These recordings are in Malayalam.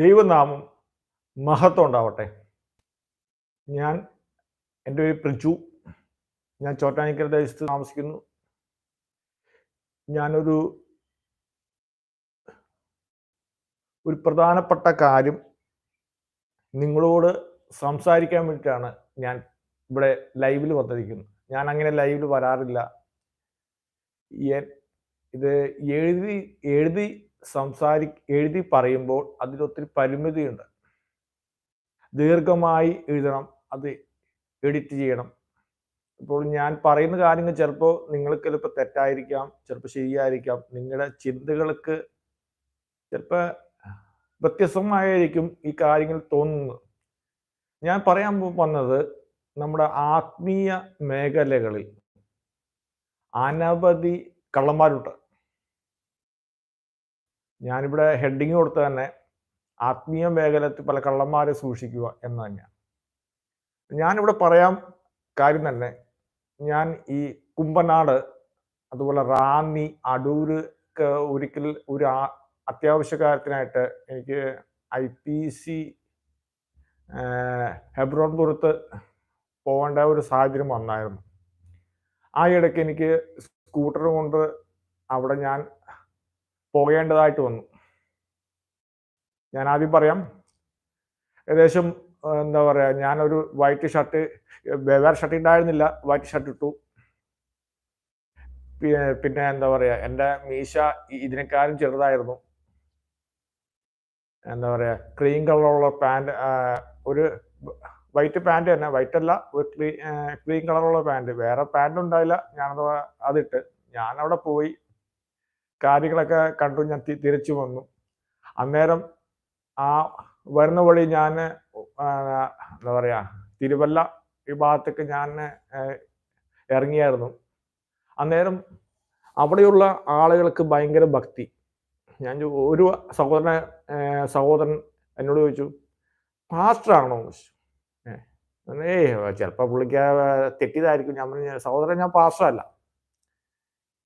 ദൈവനാമം മഹത്വം ഉണ്ടാവട്ടെ. ഞാൻ എന്റെ പേര് പ്രിജു ഞാൻ ചോട്ടാനിക്കര ദേശത്ത് താമസിക്കുന്നു. ഞാനൊരു ഒരു പ്രധാനപ്പെട്ട കാര്യം നിങ്ങളോട് സംസാരിക്കാൻ വേണ്ടിയിട്ടാണ് ഞാൻ ഇവിടെ ലൈവിൽ വന്നിരിക്കുന്നത്. ഞാൻ അങ്ങനെ ലൈവിൽ വരാറില്ല ഇത് എഴുതി എഴുതി സംസാരി എഴുതി പറയുമ്പോൾ അതിലൊത്തിരി പരിമിതിയുണ്ട്. ദീർഘമായി എഴുതണം അത് എഡിറ്റ് ചെയ്യണം. ഇപ്പോൾ ഞാൻ പറയുന്ന കാര്യങ്ങൾ ചിലപ്പോൾ നിങ്ങൾക്ക് ചിലപ്പോൾ തെറ്റായിരിക്കാം ചിലപ്പോൾ ശരിയായിരിക്കാം. നിങ്ങളുടെ ചിന്തകൾക്ക് ചിലപ്പോൾ വ്യത്യസ്തമായിരിക്കും ഈ കാര്യങ്ങൾ തോന്നുന്നത്. ഞാൻ പറയാൻ വന്നത് നമ്മുടെ ആത്മീയ മേഖലകളിൽ അനവധി കള്ളന്മാരുണ്ട്. ഞാനിവിടെ ഹെഡിങ് കൊടുത്ത് തന്നെ ആത്മീയ മേഖലത്തിൽ പല കള്ളന്മാരെ സൂക്ഷിക്കുക എന്ന് തന്നെയാണ്. ഞാനിവിടെ പറയാം കാര്യം തന്നെ ഞാൻ ഈ കുമ്പനാട് അതുപോലെ റാന്നി അടൂര് ഒരിക്കൽ ഒരു അത്യാവശ്യ കാര്യത്തിനായിട്ട് എനിക്ക് ഐ പി സി ഹെബ്രോൺ പുറത്ത് പോകേണ്ട ഒരു സാഹചര്യം വന്നായിരുന്നു. ആ ഇടയ്ക്ക് എനിക്ക് സ്കൂട്ടർ കൊണ്ട് അവിടെ ഞാൻ പോകേണ്ടതായിട്ട് വന്നു. ഞാൻ ആദ്യം പറയാം ഏകദേശം എന്താ പറയുക ഞാനൊരു വൈറ്റ് ഷർട്ട് വേറെ ഷർട്ട് ഉണ്ടായിരുന്നില്ല വൈറ്റ് ഷർട്ട് ഇട്ടു. പിന്നെ എന്താ പറയുക എന്റെ മീശ ഇതിനേക്കാളും ചെറുതായിരുന്നു. എന്താ പറയുക ക്രീം കളറുള്ള പാന്റ് ഒരു വൈറ്റ് പാന്റ് തന്നെ വൈറ്റ് അല്ല ഒരു ക്രീ ക്രീം കളറുള്ള പാന്റ് വേറെ പാന്റ് ഉണ്ടായില്ല ഞാനത് അതിട്ട് ഞാനവിടെ പോയി കാര്യങ്ങളൊക്കെ കണ്ടു ഞാൻ തിരിച്ചു വന്നു. അന്നേരം ആ വരുന്ന വഴി ഞാൻ എന്താ പറയാ തിരുവല്ല ഈ ഭാഗത്തേക്ക് ഞാൻ ഇറങ്ങിയായിരുന്നു. അന്നേരം അവിടെയുള്ള ആളുകൾക്ക് ഭയങ്കര ഭക്തി. ഞാൻ ഒരു സഹോദരനെ സഹോദരൻ എന്നോട് ചോദിച്ചു പാസ്റ്റർ ആണോ ചോദിച്ചു. ഏയ് ചിലപ്പോൾ പുള്ളിക്ക് തെറ്റിയതായിരിക്കും. ഞാൻ സഹോദരൻ ഞാൻ പാസ്റ്റർ അല്ല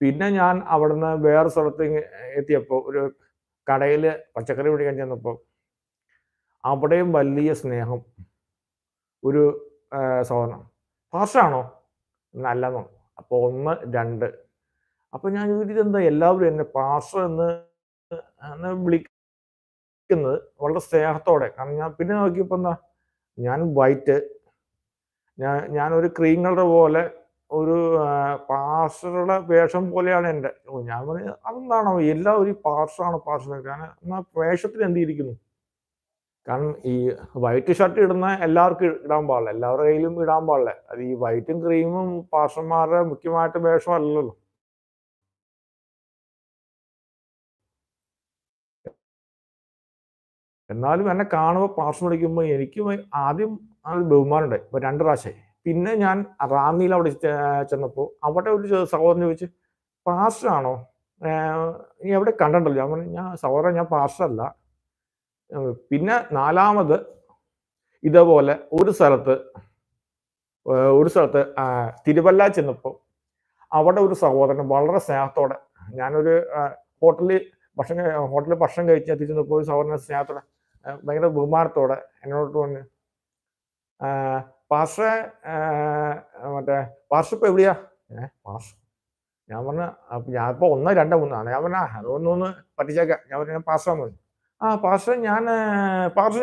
പിന്നെ ഞാൻ അവിടുന്ന് വേറെ സ്ഥലത്ത് എത്തിയപ്പോൾ ഒരു കടയിൽ പച്ചക്കറി പിടിക്കാൻ ചെന്നപ്പോൾ അവിടെയും വലിയ സ്നേഹം. ഒരു സഹോദരൻ നല്ലതാണ്. നല്ലെന്നോ അപ്പോൾ ഒന്ന് രണ്ട്. അപ്പോൾ ഞാൻ ഇതെന്താ എല്ലാവരും എന്നെ പാസ്റ്റർ എന്ന് വിളിക്കുന്നത് വളരെ സ്നേഹത്തോടെ. കാരണം ഞാൻ പിന്നെ നോക്കിയപ്പോൾ എന്താ? ഞാൻ വൈറ്റ് ഞാൻ ഞാനൊരു ക്രീം കളർ പോലെ ഒരു പാസ്റ്ററുടെ വേഷം പോലെയാണ് എന്റെ. ഓ, ഞാൻ പറഞ്ഞു അതെന്താണോ? എല്ലാം ഒരു പാസ്റ്ററാണ് പാസ്റ്റർ കാരണം എന്നാൽ വേഷത്തിൽ എന്തിരിക്കുന്നു കാരണം ഈ വൈറ്റ് ഷർട്ട് ഇടുന്ന എല്ലാവർക്കും ഇടാൻ പാടില്ല. എല്ലാവരുടെ കയ്യിലും ഇടാൻ പാടില്ല. അത് ഈ വൈറ്റും ക്രീമും പാസ്റ്റർമാരുടെ മുഖ്യമായിട്ട് വേഷമല്ലല്ലോ എന്നാലും എന്നെ കാണുമ്പോൾ പാസ്റ്റർ വിളിക്കുമ്പോൾ എനിക്ക് ആദ്യം അത് ഇപ്പം ഇപ്പൊ രണ്ട് പ്രാവശ്യമായി. പിന്നെ ഞാൻ റാന്നിയിൽ അവിടെ ചെന്നപ്പോൾ അവിടെ ഒരു സഹോദരൻ ചോദിച്ചു പാസ്റ്റർ ആണോ? നീ എവിടെ കണ്ടിട്ടുണ്ടല്ലോ? ഞാൻ പറഞ്ഞു ഞാൻ സഹോദരൻ ഞാൻ പാസ്റ്റർ അല്ല. പിന്നെ നാലാമത് ഇതേപോലെ ഒരു സ്ഥലത്ത് ഒരു സ്ഥലത്ത് തിരുവല്ല ചെന്നപ്പോൾ അവിടെ ഒരു സഹോദരൻ വളരെ സ്നേഹത്തോടെ ഞാനൊരു ഹോട്ടലിൽ ഭക്ഷണം ഹോട്ടലിൽ ഭക്ഷണം കഴിച്ച് എത്തി ചെന്നപ്പോൾ ഒരു സഹോദരൻ സ്നേഹത്തോടെ ഭയങ്കര ബഹുമാനത്തോടെ എന്നോട് പറഞ്ഞു പാസ്റ്ററെ മറ്റേ പാസ് ഇപ്പൊ എവിടെയാ? ഏ പാസ് ഞാൻ പറഞ്ഞ ഞാൻ ഇപ്പൊ ഒന്ന് രണ്ട് മൂന്നാണ് ഞാൻ പറഞ്ഞ അതൊന്നൊന്ന് പറ്റിച്ചേക്കാം. ഞാൻ പറഞ്ഞ പാസ് ആ പാസ് ഞാൻ പാസ്റ്റർ